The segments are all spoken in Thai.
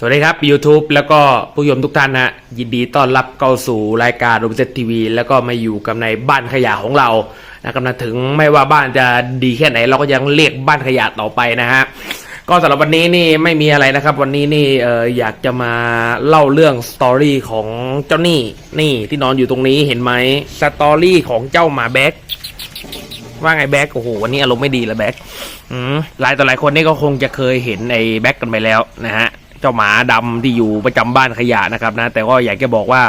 สวัสดีครับ YouTube แล้วก็ผู้ชมทุกท่านนะยินดีต้อนรับเข้าสู่รายการรูมเซตทีวีแล้วก็มาอยู่กับในบ้านขยะของเรานะครับนะถึงไม่ว่าบ้านจะดีแค่ไหน เราก็ยังเรียกบ้านขยะต่อไปนะฮะก็สำหรับวันนี้นี่ไม่มีอะไรนะครับ วันนี้นี่เอออยากจะมาเล่าเรื่องสตอรี่ของเจ้านี่นี่ที่นอนอยู่ตรงนี้เห็นไหมสตอรี่ของเจ้าหมาแบ็กว่าไงแบ็กโอ้โหวันนี้อารมณ์ไม่ดีล้วแบ็กหลายต่อหลายคนนี่ก็คงจะเคยเห็นไอ้แบ็กกันไปแล้วนะฮะ เจ้าหมาดำที่อยู่ประจำบ้านขยะนะครับนะ แต่ก็อยากจะบอกว่า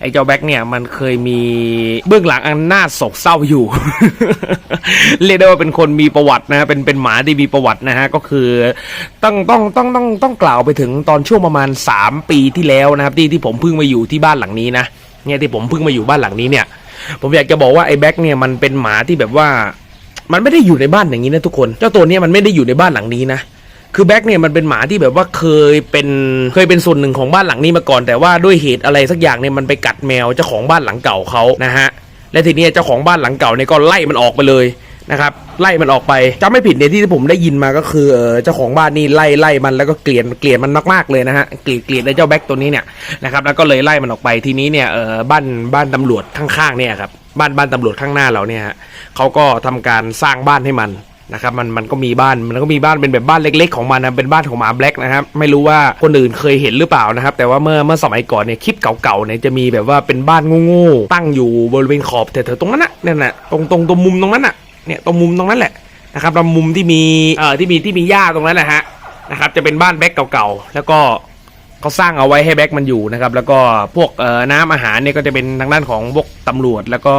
ไอ้เจ้าแบ็กเนี่ยมันเคยมีเบื้องหลังอันน่าโศกเศร้าอยู่ เรียกได้ว่าเป็นคนมีประวัตินะฮะเป็นเป็นหมาที่มีประวัตินะฮะก็คือต้องต้องต้องต้องต้องกล่าวไปถึงตอนช่วงประมาณ 3 ปีที่แล้วนะครับที่ที่ผมเพิ่งมาอยู่ที่บ้านหลังนี้นะเนี่ยที่ผมเพิ่งมาอยู่บ้านหลังนี้เนี่ย ผมอยากจะบอกว่าไอ้แบ็กเนี่ยมันเป็นหมาที่แบบว่า มันไม่ได้อยู่ในบ้านอย่างนี้นะทุกคน เจ้าตัวเนี้ยมันไม่ได้อยู่ในบ้านหลังนี้นะ คือแบ็กเนี่ยมันเป็นหมาที่แบบว่าเคยเป็นเคยเป็นส่วนหนึ่งของบ้านหลังนี้มาก่อน แต่ว่าด้วยเหตุอะไรสักอย่างเนี่ยมันไปกัดแมวเจ้าของบ้านหลังเก่าเขานะฮะและทีนี้เจ้าของบ้านหลังเก่าเนี่ยก็ไล่มันออกไปเลยนะครับไล่มันออกไปจำไม่ผิดเนี่ยที่ผมได้ยินมาก็คือเจ้าของบ้านนี่ไล่ไล่มันแล้วก็เกลียดเกลียดมันมากๆเลยนะฮะเกลียดเกลียดไอ้เจ้าแบ็กตัวนี้เนี่ยนะครับแล้วก็เลยไล่มันออกไปทีนี้เนี่ยเออบ้านบ้านตำรวจข้างๆเนี่ยครับบ้านบ้านตำรวจข้างหน้าเราเนี่ยฮะเขาก็ทำการสร้างบ้านให้มัน นะครับมันมันก็มีบ้านมันก็มีบ้านเป็นแบบบ้านเล็ก ๆ ของมันนะเป็นบ้านของหมาแบล็กนะครับไม่รู้ว่าคนอื่นเคยเห็นหรือเปล่านะครับแต่ว่าเมื่อเมื่อสมัยก่อนเนี่ยคลิปเก่าๆเนี่ยจะมีแบบว่าเป็นบ้านโง่ๆตั้งอยู่บริเวณขอบแถวๆตรงนั้นน่ะนั่นน่ะตรงตรงตรงมุมตรงนั้นน่ะเนี่ยตรงมุมตรงนั้นแหละนะครับตรงมุมที่มีเอ่อที่มีที่มีหญ้าตรงนั้นแหละฮะนะครับจะเป็นบ้านแบล็กเก่าๆแล้วก็ เขาสร้างเอาไว้ให้แบ็กมันอยู่นะครับ แล้วก็พวกน้ำอาหารเนี่ยก็จะเป็นทางด้านของพวกตำรวจ แล้วก็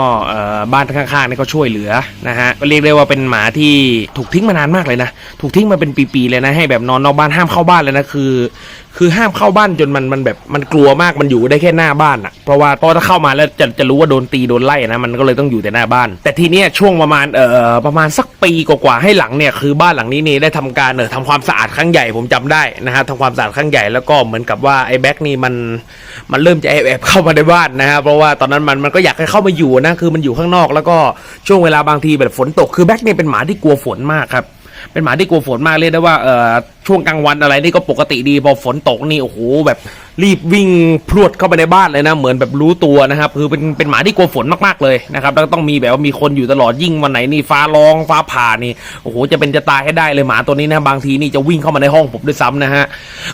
บ้านข้างๆเนี่ยก็ช่วยเหลือนะฮะก็เรียกได้ว่าเป็นหมาที่ถูกทิ้งมานานมากเลยนะ ถูกทิ้งมาเป็นปีๆเลยนะ ให้แบบนอนนอกบ้านห้ามเข้าบ้านเลยนะคือคือห้ามเข้าบ้านจนมันมันแบบมันกลัวมากมันอยู่ได้แค่หน้าบ้านอะเพราะว่าพราะว่าถ้าเข้ามาแล้วจะจะรู้ว่าโดนตีโดนไล่นะมันก็เลยต้องอยู่แต่หน้าบ้าน แต่ทีเนี้ยช่วงประมาณเอ่อประมาณสักปีกว่าๆให้หลังเนี่ยคือบ้านหลังนี้นี่ได้ทำการเอ่อทำความสะอาดครั้งใหญ่ผมจำได้นะฮะทำความสะอาดครั้งใหญ่แล้วก็เหมือนกับว่าไอ้แบ็กนี่มันมันเริ่มจะแอบแอบเข้ามาในบ้านนะฮะเพราะว่าตอนนั้นมันมันก็อยากให้เข้ามาอยู่นะคือมันอยู่ข้างนอก แล้วก็ช่วงเวลาบางทีแบบฝนตกคือแบ็กเนี่ยเป็นหมาที่กลัวฝนมากครับเป็นหมาที่กลัวฝนมากเรียกได้ว่าเอ่อช่วงกลางวันอะไรนี่ก็ปกติดีพอฝนตกนี่โอ้โหแบบรีบวิ่งพรวดเข้าไปในบ้านเลยนะ เหมือนแบบรู้ตัวนะครับคือเป็นเป็นหมาที่กลัวฝนมากๆเลยนะครับแล้วก็ต้องมีแบบว่ามีคนอยู่ตลอดยิ่งวันไหนนี่ฟ้าร้องฟ้าผ่านี่โอ้โหจะเป็นจะตายให้ได้เลยหมาตัวนี้นะบางทีนี่จะวิ่งเข้ามาในห้องผมด้วยซ้ำนะฮะ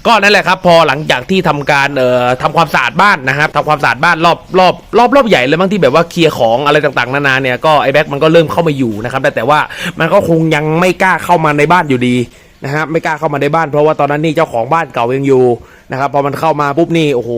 ก็นั่นแหละครับพอหลังจากที่ทำการเอ่อทำความสะอาดบ้านนะครับทำความสะอาดบ้านรอบรอบรอบรอบใหญ่เลยบางที่แบบว่าเคลียร์ของอะไรต่างๆนานาเนี่ยก็ไอ้แบ็คมันก็เริ่มเข้ามาอยู่นะครับแต่แต่ว่ามันก็คงยังไม่กล้าเข้ามาในบ้านอยู่ดี นะฮะไม่กล้าเข้ามาในบ้านเพราะว่าตอนนั้นนี่เจ้าของบ้านเก่ายังอยู่นะครับพอมันเข้ามาปุ๊บนี่โอ้โห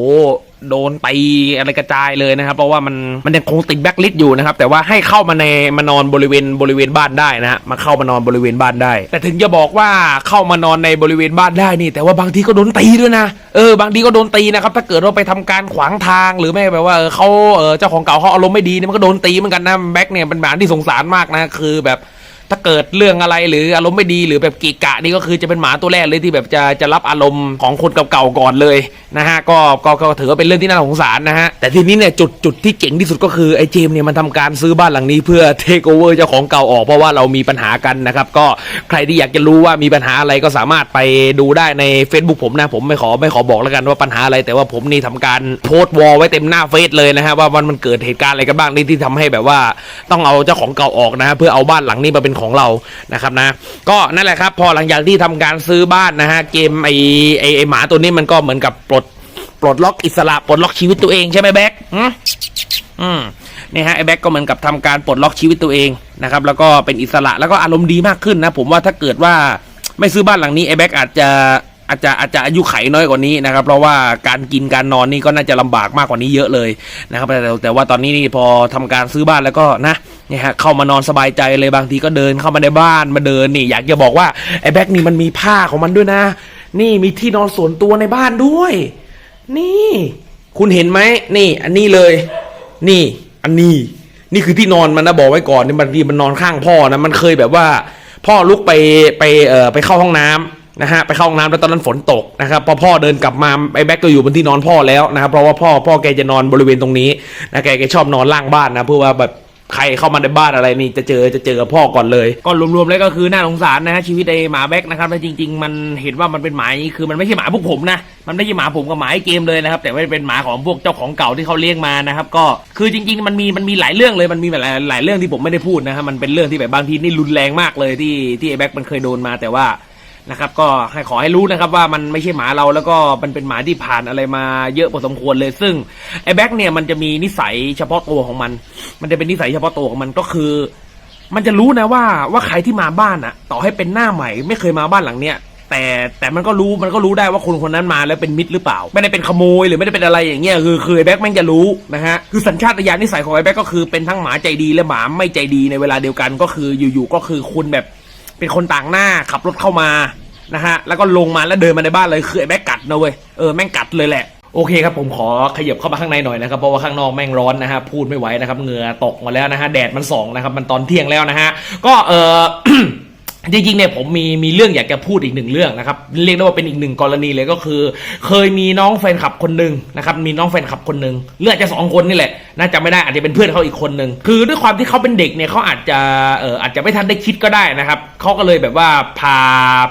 โดนตีอะไรกระจายเลยนะครับ เพราะว่ามันมันยังคงติดแบ็คลิสต์อยู่นะครับ แต่ว่าให้เข้ามาในมานอนบริเวณบริเวณบ้านได้นะฮะมาเข้ามานอนบริเวณบ้านได้ แต่ถึงจะบอกว่าเข้ามานอนในบริเวณบ้านได้นี่ แต่ว่าบางทีก็โดนตีด้วยนะเออบางทีก็โดนตีนะครับ ถ้าเกิดเราไปทำการขวางทางหรือไม่แบบว่าเออเขาเออเจ้าของเก่าเขาอารมณ์ไม่ดีเนี่ยมันก็โดนตีเหมือนกันนะแบ็คเนี่ยเป็นหมาที่สงสารมากนะคือแบบ ถ้าเกิดเรื่องอะไรหรืออารมณ์ไม่ดีหรือแบบกีกะนี่ก็คือจะเป็นหมาตัวแรกเลยที่แบบจะจะรับอารมณ์ของคนเก่าๆก่อนเลยนะฮะก็ก็ก็ถือว่าเป็นเรื่องที่น่าสงสารนะฮะแต่ทีนี้เนี่ยจุดจุดที่เจ๋งที่สุดก็คือไอ้เจมเนี่ยมันทำการซื้อบ้านหลังนี้เพื่อเทคโอเวอร์เจ้าของเก่าออกเพราะว่าเรามีปัญหากันนะครับก็ใครที่อยากจะรู้ว่ามีปัญหาอะไรก็สามารถไปดูได้ใน Facebook ผมนะผมไม่ขอไม่ขอบอกแล้วกันว่าปัญหาอะไร แต่ว่าผมนี่ทำการโพสต์วอลไว้เต็มหน้าเฟซเลยนะฮะว่ามันมันเกิดเหตุการณ์อะไรกันบ้างนี่ที่ทำให้แบบว่าต้องเอาเจ้าของเก่าออกนะเพื่อเอาบ้านหลังนี้มาเป็นของเรานะครับนะ ก็นั่นแหละครับ พอหลังจากที่ทำการซื้อบ้านนะฮะเกมไอไอไอหมาตัวนี้มันก็เหมือนกับปลดปลดล็อกอิสระปลดล็อกชีวิตตัวเองใช่ไหมแบ็คอืมอืมนี่ฮะไอแบ็กก็เหมือนกับทำการปลดล็อกชีวิตตัวเองนะครับ แล้วก็เป็นอิสระแล้วก็อารมณ์ดีมากขึ้นนะ ผมว่าถ้าเกิดว่าไม่ซื้อบ้านหลังนี้ไอแบ็กอาจจะอาจจะอาจจะอายุไขน้อยกว่านี้นะครับ เพราะว่าการกินการนอนนี่ก็น่าจะลำบากมากกว่านี้เยอะเลยนะครับแต่แต่ว่าตอนนี้นี่พอทำการซื้อบ้านแล้วก็นะ เนี่ยฮะเข้ามานอนสบายใจเลยบางทีก็เดินเข้ามาในบ้านมาเดินนี่ อยากจะบอกว่าไอ้แบ็กนี่มันมีผ้าของมันด้วยนะ นี่มีที่นอนส่วนตัวในบ้านด้วย นี่ คุณเห็นไหมนี่ อันนี้เลย นี่ อันนี้ นี่คือที่นอนมันนะบอกไว้ก่อนนี่บางทีมันนอนข้างพ่อนะมันเคยแบบว่า พ่อลุกไปไปเอ่อไปเข้าห้องน้ำนะฮะไปเข้าห้องน้ำแล้วตอนนั้นฝนตกนะครับพอพ่อเดินกลับมาไอ้แบ็กก็อยู่บนที่นอนพ่อแล้วนะครับเพราะว่าพ่อพ่อแกจะนอนบริเวณตรงนี้นะแกแกชอบนอนล่างบ้านนะเพื่อว่าแบบ ใครเข้ามาในบ้านอะไรนี่จะเจอจะเจอกับพ่อก่อนเลย ก็รวมๆแล้วก็คือน่าสงสารนะฮะชีวิตไอหมาแบ็กนะครับแต่จริง ๆ มันเห็นว่ามันเป็นหมานี้คือมันไม่ใช่หมาพวกผมนะมันไม่ใช่หมาผมกับหมาไอเกมเลยนะครับแต่ว่าเป็นหมาของพวกเจ้าของเก่าที่เขาเลี้ยงมานะครับก็คือจริง ๆ มันมีมันมีหลายเรื่องเลยมันมีหลายหลายเรื่องที่ผมไม่ได้พูดนะครับมันเป็นเรื่องที่แบบบางทีนี่รุนแรงมากเลยที่ที่ไอแบ็กมันเคยโดนมาแต่ว่านะครับก็ให้ขอให้รู้นะครับว่ามันไม่ใช่หมาเราแล้วก็มันเป็นหมาที่ผ่านอะไรมาเยอะพอสมควรเลย ซึ่งไอ้แบ็กเนี่ยมันจะมีนิสัยเฉพาะตัวของมัน มันจะเป็นนิสัยเฉพาะตัวของมันก็คือ มันจะรู้นะว่าว่าใครที่มาบ้านอะต่อให้เป็นหน้าใหม่ ไม่เคยมาบ้านหลังเนี้ยแต่แต่มันก็รู้มันก็รู้ได้ว่าคนคนนั้นมาแล้วเป็นมิตรหรือเปล่า ไม่ได้เป็นขโมยหรือไม่ได้เป็นอะไรอย่างเงี้ยคือคือไอ้แบ็กแม่งจะรู้นะฮะคือสัญชาตญาณนิสัยของไอ้แบ็กก็คือเป็นทั้งหมาใจดีและหมาไม่ใจดีในเวลาเดียวกันก็คืออยู่ๆก็คือคุณแบบเป็นคนต่างหน้าขับรถเข้ามานะฮะแล้วก็ลงมาแล้วเดินมาในบ้านเลยคือไอ้แม่งกัดนะเว้ยเออแม่งกัดเลยแหละ โอเคครับผมขอขยับเข้ามาข้างในหน่อยนะครับเพราะว่าข้างนอกแม่งร้อนนะฮะพูดไม่ไหวนะครับเหงื่อตกมาแล้วนะฮะแดดมันส่องนะครับมันตอนเที่ยงแล้วนะฮะก็เออจริงๆเนี่ยผมมีมีเรื่องอยากจะพูดอีกหนึ่งเรื่องนะครับเรียกได้ว่าเป็นอีกหนึ่งกรณีเลยก็คือ เคยมีน้องแฟนคลับคนหนึ่งนะครับมีน้องแฟนคลับคนหนึ่งเรื่องอาจจะสองคนนี่แหละ น่าจะไม่ได้อาจจะเป็นเพื่อนเขาอีกคนหนึ่งคือด้วยความที่เขาเป็นเด็กเนี่ยเขาอาจจะเอออาจจะไม่ทันได้คิดก็ได้นะครับเขาก็เลยแบบว่าพา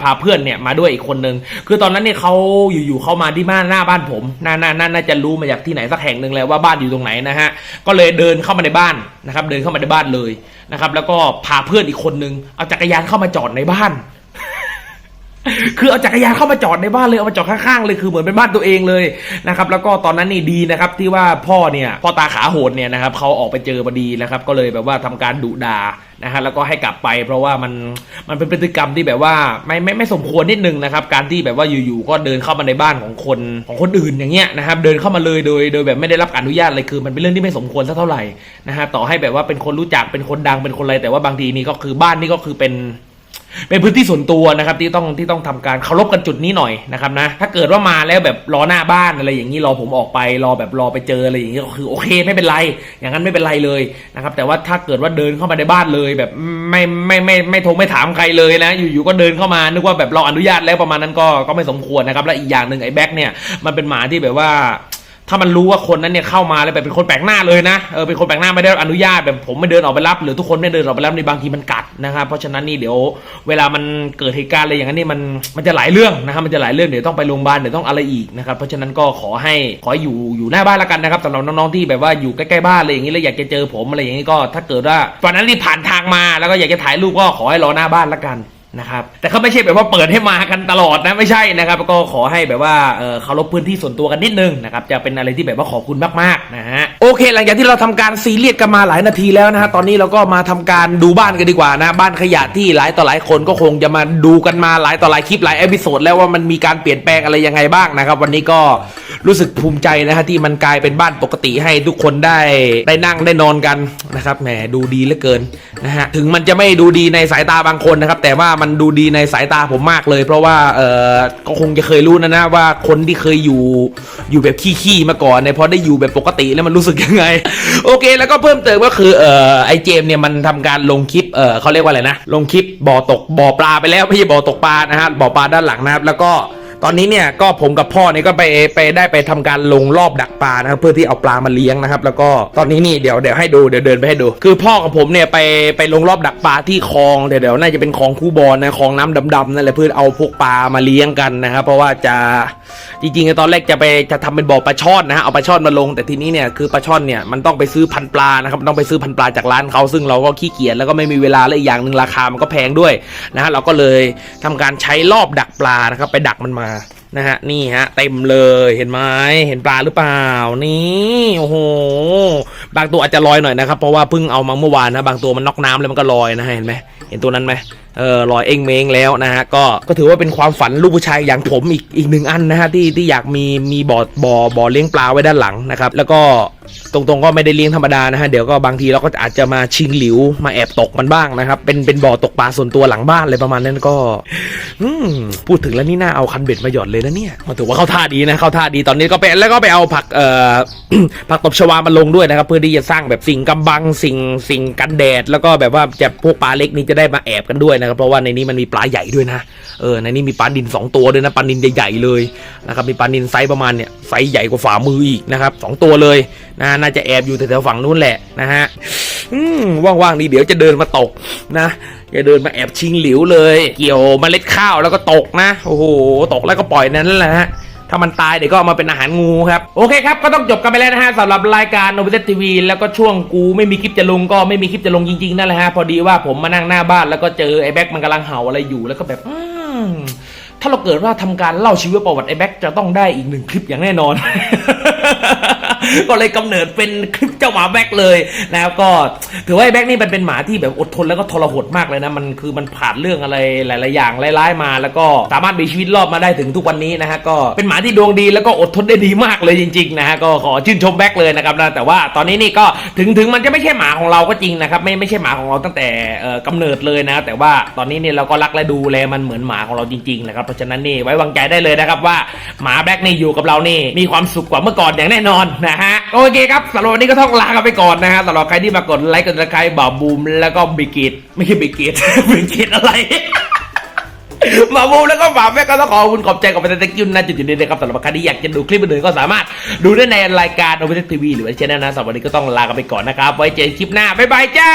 พาเพื่อนเนี่ยมาด้วยอีกคนหนึ่งคือตอนนั้นเนี่ยเขาอยู่ๆเขามาที่บ้านหน้าบ้านผมน่าน่าน่าน่าจะรู้มาจากที่ไหนสักแห่งหนึ่งแล้วว่าบ้านอยู่ตรงไหนนะฮะก็เลยเดินเข้ามาในบ้านนะครับ เดินเข้ามาในบ้านเลยนะครับ แล้วก็พาเพื่อนอีกคนนึงเอาจักรยานเข้ามาจอดในบ้าน คือเอาจักรยานเข้ามาจอดในบ้านเลยเอามาจอดข้างๆเลยคือเหมือนเป็นบ้านตัวเองเลยนะครับแล้วก็ตอนนั้นนี่ดีนะครับที่ว่าพ่อเนี่ยพ่อตาขาโหดเนี่ยนะครับเขาออกไปเจอพอดีนะครับก็เลยแบบว่าทำการดุดานะฮะแล้วก็ให้กลับไป เพราะว่ามันมันเป็นพฤติกรรมที่แบบว่าไม่ไม่ไม่สมควรนิดนึงนะครับการที่แบบว่าอยู่ๆก็เดินเข้ามาในบ้านของคนของคนอื่นอย่างเงี้ยนะครับเดินเข้ามาเลยโดยโดยแบบไม่ได้รับการอนุญาตเลยคือ มันเป็นเรื่องที่ไม่สมควรสักเท่าไหร่นะฮะต่อให้แบบว่าเป็นคนรู้จักเป็นคนดังเป็นคนอะไรแต่ว่าบางทีนี่ก็คือบ้านนี่ก็คือเป็น เป็นพื้นที่ส่วนตัวนะครับที่ต้องที่ต้องทำการเคารพกันจุดนี้หน่อยนะครับนะถ้าเกิดว่ามาแล้วแบบรอหน้าบ้านอะไรอย่างนี้รอผมออกไปรอแบบรอไปเจออะไรอย่างนี้ก็คือโอเคไม่เป็นไร อย่างนั้นไม่เป็นไรเลยนะครับแต่ว่าถ้าเกิดว่าเดินเข้ามาในบ้านเลย แบบไม่ไม่ไม่ไม่โทรไม่ถามใครเลยนะอยู่ๆก็เดินเข้ามานึกว่าแบบเราอนุญาตแล้วประมาณนั้นก็ก็ไม่สมควรนะครับและอีกอย่างหนึ่งไอ้แบ็คเนี่ยมันเป็นหมาที่แบบว่า ถ้ามันรู้ว่าคนนั้นเนี่ยเข้ามาแล้วแบบเป็นคนแปลกหน้าเลยนะเออเป็นคนแปลกหน้าไม่ได้รับอนุญาตแบบผมไม่เดินออกไปรับ หรือทุกคนไม่เดินออกไปรับในบางทีมันกัดนะครับเพราะฉะนั้นนี่เดี๋ยวเวลามันเกิดเหตุการณ์อะไรอย่างนั้นนี่มันมันจะหลายเรื่องนะครับมันจะหลายเรื่องเดี๋ยวต้องไปโรงพยาบาลเดี๋ยวต้องอะไรอีกนะครับเพราะฉะนั้นก็ขอให้ขออยู่อยู่หน้าบ้านละกันนะครับสำหรับน้องๆที่แบบว่าอยู่ใกล้ๆบ้านอะไรอย่างนี้แล้วอยากจะเจอผมอะไรอย่างนี้ก็ถ้าเกิดว่าตอนนั้นรีบผ่านทางมาแล้วก็อยากจะถ่ายรูปก็ขอให้รอหน้าบ้านละกัน นะครับแต่เขาไม่ใช่แบบว่าเปิดให้มากันตลอดนะไม่ใช่นะครับ ก็ขอให้แบบว่าเคารพพื้นที่ส่วนตัวกันนิดนึงนะครับจะเป็นอะไรที่แบบว่าขอบคุณมากๆนะฮะ เค หลังจากที่เราทำการซีเรียสกันมาหลายนาทีแล้วนะฮะตอนนี้เราก็มาทำการดูบ้านกันดีกว่านะ บ้านขยะที่หลายต่อหลายคนก็คงจะมาดูกันมาหลายต่อหลายคลิปหลายเอพิโซดแล้วว่ามันมีการเปลี่ยนแปลงอะไรยังไงบ้างนะครับ วันนี้ก็รู้สึกภูมิใจนะฮะที่มันกลายเป็นบ้านปกติให้ทุกคนได้ได้นั่งได้นอนกันนะครับแหมดูดีเหลือเกินนะฮะถึงมันจะไม่ดูดีในสายตาบางคนนะครับแต่ว่ามันดูดีในสายตาผมมากเลย เพราะว่าเออก็คงจะเคยรู้นะนะว่าคนที่เคยอยู่อยู่แบบขี้ๆมาก่อนเนี่ยพอได้อยู่แบบปกติแล้วมันรู้สึกยังไง โอเค แล้วก็เพิ่มเติมก็คือเอ่อไอเจมเนี่ยมันทำการลงคลิปเอ่อเขาเรียกว่าอะไรนะ ลงคลิปบ่อตกบ่อปลาไปแล้วไม่ใช่บ่อตกปลานะฮะบ่อปลาด้านหลังนะครับแล้วก็ ตอนนี้เนี่ยก็ผมกับพ่อเนี่ยก็ไปไปได้ไปทำการลงรอบดักปลานะครับเพื่อที่เอาปลามาเลี้ยงนะครับ แล้วก็ตอนนี้นี่เดี๋ยวเดี๋ยวให้ดูเดี๋ยวเดินไปให้ดู คือพ่อกับผมเนี่ยไปไปลงรอบดักปลาที่คลองเดี๋ยวเดี๋ยวน่าจะเป็นคลองคู่บอลนะคลองน้ำดำๆนั่นแหละเพื่อเอาพวกปลามาเลี้ยงกันนะครับ เพราะว่าจะจริงๆตอนแรกจะไปจะทำเป็นบ่อปลาช่อนนะฮะเอาปลาช่อนมาลง แต่ทีนี้เนี่ยคือปลาช่อนเนี่ยมันต้องไปซื้อพันปลานะครับต้องไปซื้อพันปลาจากร้านเขาซึ่งเราก็ขี้เกียจแล้วก็ไม่มีเวลาและอีกอย่างหนึ่งราคามันก็แพงด้วยนะฮะเราก็เลยทำการใช้รอบดักปลานะครับไปดักมันมานะฮะนี่ฮะเต็มเลยเห็นไหมเห็นปลาหรือเปล่า นี่โอ้โหบางตัวอาจจะลอยหน่อยนะครับเพราะว่าเพิ่งเอามาเมื่อวานนะบางตัวมันนอกน้ำแล้วมันก็ลอยนะฮะเห็นไหมเห็นตัวนั้นไหม เออลอยเองเมงแล้วนะฮะก็ก็ถือว่าเป็นความฝันลูกผู้ชายอย่างผมอีกอีกหนึ่งอันนะฮะที่ที่อยากมีมีบ่อบ่อบ่อเลี้ยงปลาไว้ด้านหลังนะครับแล้วก็ตรงๆก็ไม่ได้เลี้ยงธรรมดานะฮะเดี๋ยวก็บางทีเราก็อาจจะมาชิงหลิวมาแอบตกมันบ้างนะครับเป็นเป็นบ่อตกปลาส่วนตัวหลังบ้านอะไรประมาณนั้นก็อพูดถึงแล้วนี่น่าเอาคันเบ็ดมาหย่อนเลยนะเนี่ยมาถือว่าเข้าท่าดีนะเข้าท่าดีตอนนี้ก็ไปแล้วก็ไปเอาผักเอ่อผักตบชวามาลงด้วยนะครับเพื่อที่จะสร้างแบบสิ่งกำบังสิ่งสิ่งกันแดด แล้วก็แบบว่าจะพวกปลาเล็กนี้จะได้มาแอบกันด้วยนะครับเพราะว่าในนี้มันมีปลาใหญ่ด้วยนะเออในนี้มีปลาดินสองตัวด้วยนะปลาดินใหญ่ๆเลยนะครับมีปลาดินไซส์ประมาณเนี่ยไซส์ใหญ่กว่าฝ่ามืออีกนะครับสองตัวเลยนะน่าจะแอบอยู่แถวๆฝั่งนู้นแหละนะฮะว่างๆนี่เดี๋ยวจะเดินมาตกนะจะเดินมาแอบชิงหลิวเลย เกี่ยวเมล็ดข้าวแล้วก็ตกนะโอ้โหตกแล้วก็ปล่อยนั้นแหละฮะ ถ้ามันตายเดี๋ยวก็เอามาเป็นอาหารงูครับ โอเคครับ ก็ต้องจบกันไปแล้วนะฮะสำหรับรายการโนบิเตทีวีแล้วก็ช่วงกูไม่มีคลิปจะลงก็ไม่มีคลิปจะลงจริงๆนั่นแหละฮะพอดีว่าผมมานั่งหน้าบ้านแล้วก็เจอไอ้แบ็คมันกำลังเห่าอะไรอยู่แล้วก็แบบอืมถ้าเราเกิดว่าทำการเล่าชีวประวัติไอ้แบ็คจะต้องได้อีกหนึ่งคลิปอย่างแน่นอน ก็เลยกำเนิดเป็นคลิปเจ้าหมาแบ็คเลยนะครับก็ถือว่าไอ้แบ็คนี่มันเป็นหมาที่แบบอดทนแล้วก็ทรหดมากเลยนะมันคือมันผ่านเรื่องอะไรหลาย ๆ อย่างร้ายๆมา แล้วก็สามารถมีชีวิตรอดมาได้ถึงทุกวันนี้นะฮะก็เป็นหมาที่ดวงดีแล้วก็อดทนได้ดีมากเลยจริง ๆ นะฮะก็ขอชื่นชมแบ็คเลยนะครับนะแต่ว่าตอนนี้นี่ก็ถึงถึงมันจะไม่ใช่หมาของเราก็จริงนะครับไม่ไม่ใช่หมาของเราตั้งแต่เอ่อเนิดเลยนะ แต่ว่าตอนนี้เนี่ยเราก็รักและดูแลมันเหมือนหมาของเราจริง ๆ นะครับเพราะฉะนั้นนี่ไว้วางใจได้เลยนะครับว่าหมาแบ็คนี่อยู่กับเรานี่มีความสุขกว่าเมื่อก่อนอย่างแน่นอนนะฮะ โอเคครับสำหรับวันนี้ก็ต้องลากันไปก่อนนะฮะสำหรับใครที่มากดไลค์กดติดตามบ่าวบูมแล้วก็บิกิตไม่ใช่บิกิตบิกิตอะไรมาบูมแล้วก็หมาแม่ก็ต้องขอบคุณขอบใจกับเป็นตะกิ้วนะจุดๆนี้นะครับสำหรับใครที่อยากจะดูคลิปอื่นๆก็สามารถดูได้ในรายการโอเปร่าทีวีหรือว่าช่องนั้นนะสำหรับวันนี้ก็ต้องลากันไปก่อนนะครับไว้เจอกันคลิปหน้าบ๊ายบายจ้า